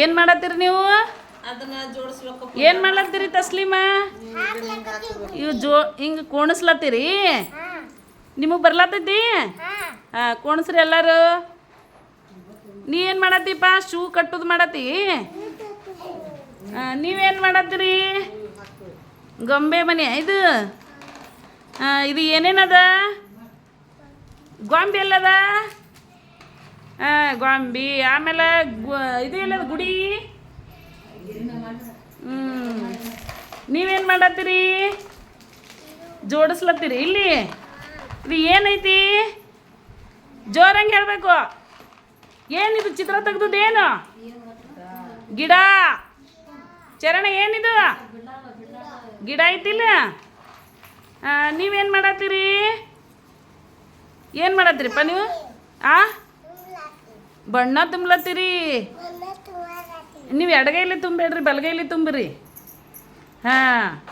ಏನು ಮಾಡತ್ತೀರಿ ನೀವು? ಏನು ಮಾಡ್ಲತ್ತೀರಿ ತಸ್ಲೀಮ? ಇವು ಜೋ ಹಿಂಗೆ ಕೋಣಿಸ್ಲತ್ತೀರಿ? ನಿಮಗೆ ಬರ್ಲತ್ತೈತಿ? ಹಾಂ ಕೋಣಿಸ್ರಿ ಎಲ್ಲರೂ. ನೀ ಏನು ಮಾಡತ್ತೀಪ? ಶೂ ಕಟ್ಟುದು ಮಾಡತ್ತಿ? ಹಾಂ ನೀವೇನು ಮಾಡತ್ತೀರಿ? ಗೊಂಬೆ ಮನೆ ಇದು? ಹಾಂ ಇದು ಏನೇನದ? ಗೊಂಬೆ ಎಲ್ಲದ? ಗೊಂಬಿ, ಆಮೇಲೆ ಇದು ಇಲ್ಲ ಗುಡಿ? ಹ್ಞೂ ನೀವೇನು ಮಾಡತ್ತೀರಿ? ಜೋಡಿಸ್ಲತ್ತೀರಿ, ಇಲ್ಲಿ? ಇದು ಏನೈತಿ? ಜೋರಂಗೆ ಹೇಳಬೇಕು. ಏನಿದು ಚಿತ್ರ ತೆಗ್ದದ್ದೇನು ಗಿಡ. ಚರಣ ಏನಿದು? ಗಿಡ ಐತಿಲ್ಲ ನೀವೇನು ಮಾಡತ್ತೀರಿ? ಏನು ಮಾಡತ್ತೀರಿಪ್ಪ ನೀವು? ಆ? ಬಣ್ಣ ತುಂಬ್ಲತ್ತೀರಿ? ನೀವು ಎಡಗೈಲಿ ತುಂಬೇಡ್ರಿ ಬಲಗೈಲಿ ತುಂಬಿರಿ. ಹಾಂ.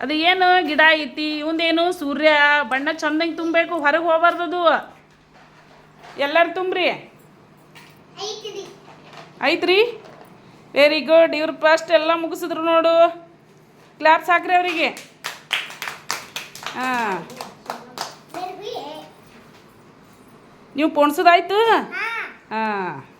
ಅದು ಏನು ಗಿಡ ಐತಿ ಇವಂದೇನು ಸೂರ್ಯ ಬಣ್ಣ ಚಂದಂಗೆ ತುಂಬಬೇಕು ಹೊರಗೆ ಹೋಗ್ಬಾರ್ದು ಅದು. ಎಲ್ಲರೂ ತುಂಬ್ರಿ. ಐತ್ರಿ? ವೆರಿ ಗುಡ್ ಇವ್ರು ಫಸ್ಟ್ ಎಲ್ಲ ಮುಗಿಸಿದ್ರು ನೋಡು. ಕ್ಲಾಪ್ಸ್ ಹಾಕ್ರಿ ಅವರಿಗೆ. ಹಾಂ. ನೀವು ಪೊಣ್ಸೋದಾಯ್ತು? ಹಾಂ